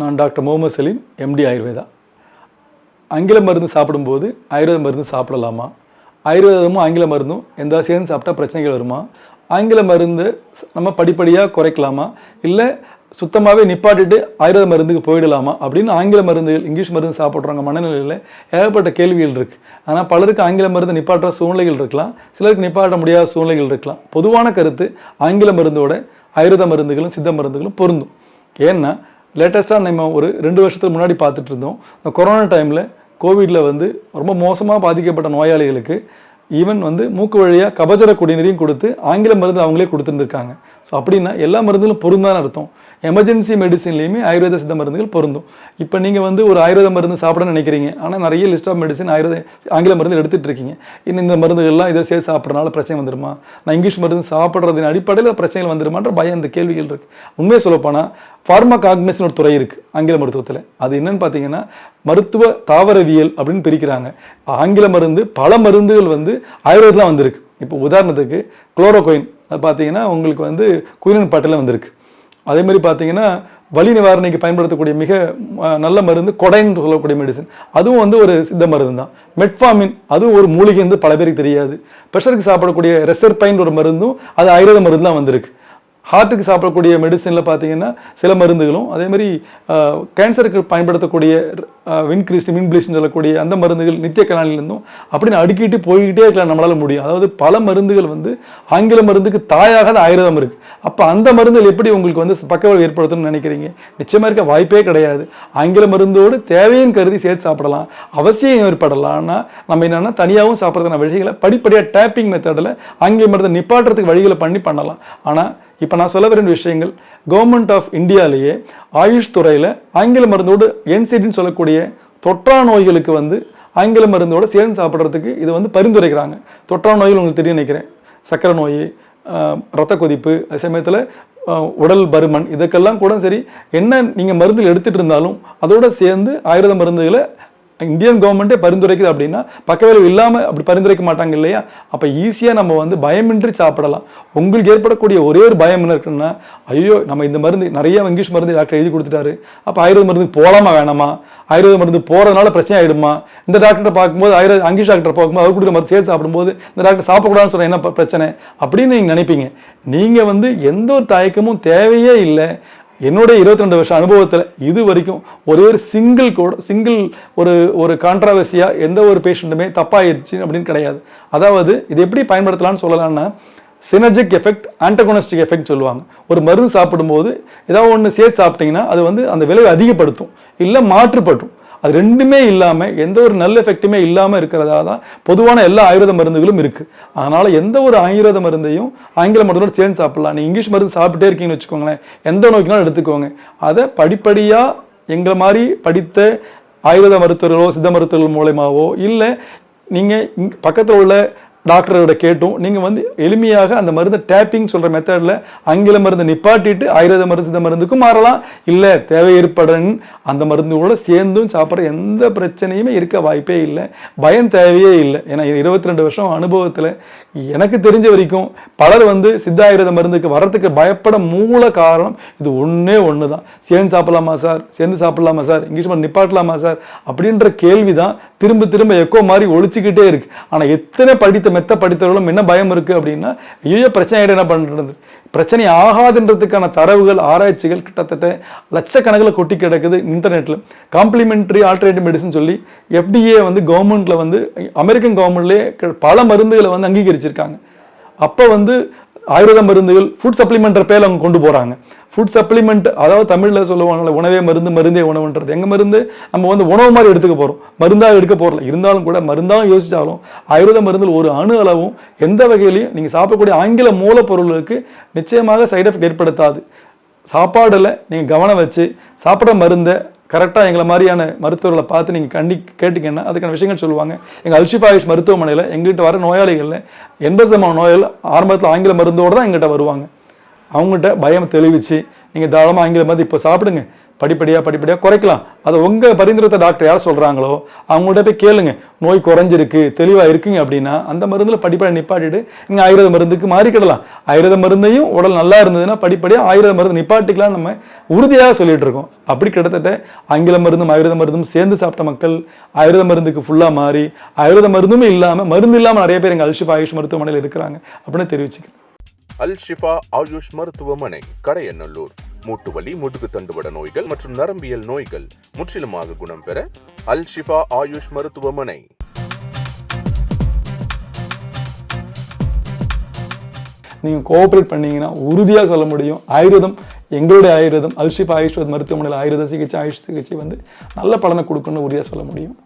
நான் doctor Mohammed Salim MD Ayurveda. ஆங்கில மருந்து சாப்பிடும்போது ஆயுர்வேத மருந்து சாப்பிடலாமா? ஆயுர்வேதமும் ஆங்கில மருந்தும் எந்த சேர்ந்து சாப்பிட்டா பிரச்சனைகள் வருமா? ஆங்கில மருந்து நம்ம படிப்படியாக குறைக்கலாமா? இல்லை சுத்தமாகவே நிப்பாட்டிட்டு ஆயுர்வேத மருந்துக்கு போயிடலாமா? அப்படின்னு ஆங்கில மருந்துகள் இங்கிலீஷ் மருந்து சாப்பிட்றவங்க மனநிலையில் ஏகப்பட்ட கேள்விகள் இருக்குது ஆனால் பலருக்கு ஆங்கில மருந்து நிப்பாட்டுற சூழ்நிலைகள் இருக்கலாம். சிலருக்கு நிப்பாட்ட முடியாத சூழ்நிலைகள் இருக்கலாம். பொதுவான கருத்து ஆங்கில மருந்தோட ஆயுர்வேத மருந்துகளும் சித்த மருந்துகளும் பொருந்தும். ஏன்னா லேட்டஸ்ட்டாக நம்ம ஒரு ரெண்டு வருஷத்துக்கு முன்னாடி பார்த்துட்டு இருந்தோம். இந்த கொரோனா டைமில் கோவிடில் வந்து ரொம்ப மோசமாக பாதிக்கப்பட்ட நோயாளிகளுக்கு ஈவன் வந்து மூக்கு வழியாக கபஜர குடிநீரையும் கொடுத்து ஆங்கில மருந்து அவங்களே கொடுத்துருந்துருக்காங்க. ஸோ அப்படின்னா எல்லா மருந்துகளும் பொருந்தான்னு அர்த்தம். எமர்ஜென்சி மெடிசின்லேயுமே ஆயுர்வேத சித்த மருந்துகள் பொருந்தும். இப்போ நீங்கள் வந்து ஒரு ஆயுர்வேத மருந்து சாப்பிடணும்னு நினைக்கிறீங்க. ஆனால் நிறைய லிஸ்ட் ஆஃப் மெடிசன் ஆயுர்வேத ஆங்கில மருந்து எடுத்துகிட்டு இருக்கீங்க இன்னும் இந்த மருந்துகள்லாம் இதை சேர்த்து சாப்பிட்றதுனால பிரச்சனை வந்துருமா? நான் இங்கிலீஷ் மருந்து சாப்பிட்றதின் அடிப்படையில் பிரச்சனைகள் வந்துருமான்ற பயம் இந்த கேள்விகள் இருக்குது உண்மையை சொல்லப்போனால் ஃபார்மா காக்னேஷன் ஒரு துறை இருக்குது ஆங்கில மருத்துவத்தில். அது என்னன்னு பார்த்தீங்கன்னா மருத்துவ தாவரவியல் அப்படின்னு பிரிக்கிறாங்க. ஆங்கில மருந்து பல மருந்துகள் வந்து ஆயுர்வேதத்தில் வந்திருக்கு. இப்போ உதாரணத்துக்கு குளோரோகோயின் அது பார்த்தீங்கன்னா உங்களுக்கு வந்து குயிலின் பாட்டில் வந்திருக்கு. அதே மாதிரி பார்த்தீங்கன்னா வலி நிவாரணிக்கு பயன்படுத்தக்கூடிய மிக நல்ல மருந்து கொடைன்னு சொல்லக்கூடிய மெடிசன் அதுவும் வந்து ஒரு சித்த மருந்து தான் மெட்ஃபாமின் அதுவும் ஒரு மூலிகை வந்து பல பேருக்கு தெரியாது. ப்ரெஷருக்கு சாப்பிடக்கூடிய ரெசர்பைன் ஒரு மருந்தும் அது ஆயுர்வேத மருந்து தான் வந்திருக்கு. ஹார்ட்டுக்கு சாப்பிடக்கூடிய மெடிசனில் பார்த்தீங்கன்னா சில மருந்துகளும் அதே மாதிரி கேன்சருக்கு பயன்படுத்தக்கூடிய வின்கிரிஸ்ட் வின்பிளிஷ்னு சொல்லக்கூடிய அந்த மருந்துகள் நித்திய கலானிலிருந்தும் அப்படின்னு அடுக்கிட்டு போய்கிட்டே இருக்கலாம் நம்மளால முடியும். அதாவது பல மருந்துகள் வந்து ஆங்கில மருந்துக்கு தாயாக தான் ஆயுர்வேதம் இருக்குது அப்போ அந்த மருந்துகள் எப்படி உங்களுக்கு வந்து பக்கவாள் ஏற்படுத்தணும்னு நினைக்கிறீங்க? நிச்சயமாக இருக்க வாய்ப்பே கிடையாது. ஆங்கில மருந்தோடு தேவையும் கருதி சேர்த்து சாப்பிடலாம். அவசியம் ஏற்படலாம். ஆனால் நம்ம என்னென்னா தனியாகவும் சாப்பிட்றதுக்கான வழிகளை படிப்படியாக டேப்பிங் மெத்தடில் ஆங்கில மருந்தை நிப்பாட்டுறதுக்கு வழிகளை பண்ணி பண்ணலாம். ஆனால் இப்போ நான் சொல்ல வேண்டிய விஷயங்கள். கவர்மெண்ட் ஆஃப் இந்தியாலேயே ஆயுஷ் துறையில் ஆங்கில மருந்தோடு என்சிடின்னு சொல்லக்கூடிய தொற்றா நோய்களுக்கு வந்து ஆங்கில மருந்தோடு சேர்ந்து சாப்பிட்றதுக்கு இது வந்து பரிந்துரைக்கிறாங்க. தொற்றா நோய்கள் உங்களுக்கு தெரிய நினைக்கிறேன். சக்கரை நோய் ரத்த கொதிப்பு அதே சமயத்தில் உடல் பருமன் இதுக்கெல்லாம் கூட சரி என்ன நீங்கள் மருந்துகள் எடுத்துகிட்டு இருந்தாலும் அதோட சேர்ந்து ஆயுர்வேத மருந்துகளை இந்தியன் கவர்மெண்ட்டே பரிந்துரைக்குது அப்படின்னா பக்கவிளைவு இல்லாமல் அப்படி பரிந்துரைக்க மாட்டாங்க இல்லையா? அப்போ ஈஸியாக நம்ம வந்து பயமின்றி சாப்பிடலாம். உங்களுக்கு ஏற்படக்கூடிய ஒரே ஒரு பயம் என்ன இருக்குன்னா ஐயோ நம்ம இந்த மருந்து நிறைய இங்கிலீஷ் மருந்து டாக்டர் எழுதி கொடுத்துட்டாரு. அப்போ ஆயுர்வேத மருந்து போகலாமா வேணாமா? ஆயுர்வேத மருந்து போகிறதுனால பிரச்சனை ஆகிடுமா இந்த டாக்டரை பார்க்கும்போது ஆயுர்வேத அங்கீஷ் டாக்டர் பார்க்கும்போது அவர் கொடுக்குற மருந்து சேர்த்து சாப்பிடும்போது இந்த டாக்டர் சாப்பிடக்கூடாதுன்னு சொன்னால் என்ன பிரச்சனை? அப்படின்னு நீங்கள் நினைப்பீங்க. நீங்கள் வந்து எந்த ஒரு தயக்கமும் தேவையே இல்லை. என்னுடைய 22 வருஷம் அனுபவத்தில் இது வரைக்கும் ஒரே ஒரு சிங்கிள் கூட சிங்கிள் ஒரு ஒரு கான்ட்ரவர்சியாக எந்த ஒரு பேஷண்ட்டுமே தப்பாயிருச்சு அப்படின்னு கிடையாது. அதாவது இது எப்படி பயன்படுத்தலாம்னு சொல்லலாம்னா சினர்ஜிக் எஃபெக்ட் ஆன்டகோனஸ்டிக் எஃபெக்ட் சொல்லுவாங்க. ஒரு மருந்து சாப்பிடும்போது ஏதாவது ஒன்று சேர்த்து சாப்பிட்டீங்கன்னா அது வந்து அந்த விளைவை அதிகப்படுத்தும். இல்லை மாற்றுப்பட்டும் அது ரெண்டுமே இல்லாமல் எந்த ஒரு நல்ல எஃபெக்ட்டுமே இல்லாமல் இருக்கிறதா தான் பொதுவான எல்லா ஆயுர்வேத மருந்துகளும் இருக்குது அதனால் எந்த ஒரு ஆயுர்வேத மருந்தையும் ஆங்கில மருந்தோடு சேர்ந்து சாப்பிடலாம். நீ இங்கிலீஷ் மருந்து சாப்பிட்டே இருக்கீங்கன்னு வச்சுக்கோங்களேன். எந்த நோய்க்குனாலும் எடுத்துக்கோங்க. அதை படிப்படியாக எங்களை மாதிரி படித்த ஆயுர்வேத மருத்துவர்களோ சித்த மருத்துவர்கள் மூலயமாவோ இல்லை நீங்கள் பக்கத்தில் உள்ள டாக்டரோட கேட்டும். நீங்கள் வந்து எளிமையாக அந்த மருந்தை டேப்பிங் சொல்கிற மெத்தடில் ஆங்கில மருந்து நிப்பாட்டிட்டு ஆயுர்வேத மருந்து இந்த மருந்துக்கும் மாறலாம். இல்லை தேவை ஏற்படன் அந்த மருந்தோட சேர்ந்தும் சாப்பிட்ற எந்த பிரச்சனையுமே இருக்க வாய்ப்பே இல்லை. பயம் தேவையே இல்லை. ஏன்னா இருபத்தி ரெண்டு வருஷம் அனுபவத்தில் எனக்கு தெரிஞ்ச வரைக்கும் பலர் வந்து சித்த ஆயுர்வேத மருந்துக்கு வர்றதுக்கு பயப்பட மூல காரணம் இது ஒன்றே ஒன்று தான் சேர்ந்து சாப்பிடலாமா சார்? சேர்ந்து சாப்பிடலாமா சார்? இங்கிலீஷ் மருந்து நிப்பாட்டலாமா சார்? அப்படின்ற கேள்வி தான் திரும்ப திரும்ப எக்கோ மாதிரி ஒழிச்சுக்கிட்டே இருக்கு. ஆனால் எத்தனை படித்த மெத்த படித்தவர்களும் என்ன பயம் இருக்குது அப்படின்னா ஐயோ பிரச்சனை என்ன பண்ணுறது பிரச்சனை ஆகாதுன்றதுக்கான தரவுகள் ஆராய்ச்சிகள் கிட்டத்தட்ட லட்சக்கணக்கில் கொட்டி கிடக்குது இன்டர்நெட்டில் காம்ப்ளிமெண்ட்ரி ஆல்டர்னேட்டிவ் மெடிசன் சொல்லி எஃப்டிஏ வந்து கவர்மெண்ட்டில் வந்து அமெரிக்கன் கவர்மெண்ட்லேயே பல மருந்துகளை வந்து அங்கீகரிச்சிருக்காங்க. அப்போ வந்து ஆயுர்வேத மருந்துகள் ஃபுட் சப்ளிமெண்டர் பேரில் அவங்க கொண்டு போகிறாங்க ஃபுட் சப்ளிமெண்ட் அதாவது தமிழில் சொல்லுவாங்கல்ல உணவே மருந்து மருந்தே உணவுன்றது. எங்கள் மருந்து? நம்ம வந்து உணவு மாதிரி எடுத்துக்க போகிறோம் மருந்தாக எடுக்க போகிறல இருந்தாலும் கூட மருந்தாக யோசித்தாலும் ஆயுர்வேத மருந்தில் ஒரு அணு அளவும் எந்த வகையிலையும் நீங்கள் சாப்பிடக்கூடிய ஆங்கில மூலப்பொருளுக்கு நிச்சயமாக சைட் எஃபெக்ட் ஏற்படுத்தாது. சாப்பாடில் நீங்கள் கவனம் வச்சு சாப்பிட்ற மருந்தை கரெக்டாக எங்களை மாதிரியான மருத்துவர்களை பார்த்து நீங்கள் கண்டி கேட்டிங்கன்னா அதுக்கான விஷயங்கள் சொல்லுவாங்க. எங்கள் அல்ஷிஃபாயுஷ் மருத்துவமனையில் எங்கள்கிட்ட வர நோயாளிகளில் எண்பது சதமான நோயாளி ஆரம்பத்தில் ஆங்கில மருந்தோடு தான் எங்கள்கிட்ட வருவாங்க. அவங்ககிட்ட பயம் தெளிவிச்சு நீங்கள் தாராளமாக ஆங்கில மருந்து இப்போ சாப்பிடுங்க. படிப்படியாக படிப்படியாக குறைக்கலாம். அதை உங்கள் பரிந்துரைத்த டாக்டர் யார் சொல்கிறாங்களோ அவங்கள்ட்ட போய் கேளுங்க. நோய் குறைஞ்சிருக்கு தெளிவாக இருக்குங்க அப்படின்னா அந்த மருந்தில் படிப்படியாக நிப்பாட்டிட்டு நீங்கள் ஆயுர்வேத மருந்துக்கு மாறிக்கிடலாம். ஆயுர்வேத மருந்தையும் உடல் நல்லா இருந்ததுன்னா படிப்படியாக ஆயுர்வேத மருந்து நிப்பாட்டிக்கலாம் நம்ம உறுதியாக சொல்லிட்டு இருக்கோம். அப்படி கிட்டத்தட்ட ஆங்கில மருந்தும் ஆயுர்வேத மருந்தும் சேர்ந்து சாப்பிட்ட மக்கள் ஆயுர்வேத மருந்துக்கு ஃபுல்லாக மாறி ஆயுர்வேத மருந்தும் இல்லாமல் மருந்து இல்லாமல் நிறைய பேர் எங்கள் அல்ஷிப் ஆயுஷ் மருத்துவமனையில் இருக்கிறாங்க அப்படின்னு தெரிவிச்சுக்கிறேன். அல் ஷிஃபா ஆயுஷ் மருத்துவமனை கரையநல்லூர். மூட்டுவலி முதுகு தண்டுவட நோய்கள் மற்றும் நரம்பியல் நோய்கள் முற்றிலுமாக குணம் பெற அல் ஷிஃபா ஆயுஷ் மருத்துவமனை. நீங்கள் கோஆப்ரேட் பண்ணீங்கன்னா உறுதியாக சொல்ல முடியும். ஆயுர்வேதம் எங்களுடைய ஆயுர்வேதம் அல்ஷிஃபா ஆயுஷ்வத் மருத்துவமனையில் ஆயுர்வேத சிகிச்சை ஆயுஷ் சிகிச்சை வந்து நல்ல பலனை கொடுக்குன்னு உறுதியாக சொல்ல முடியும்.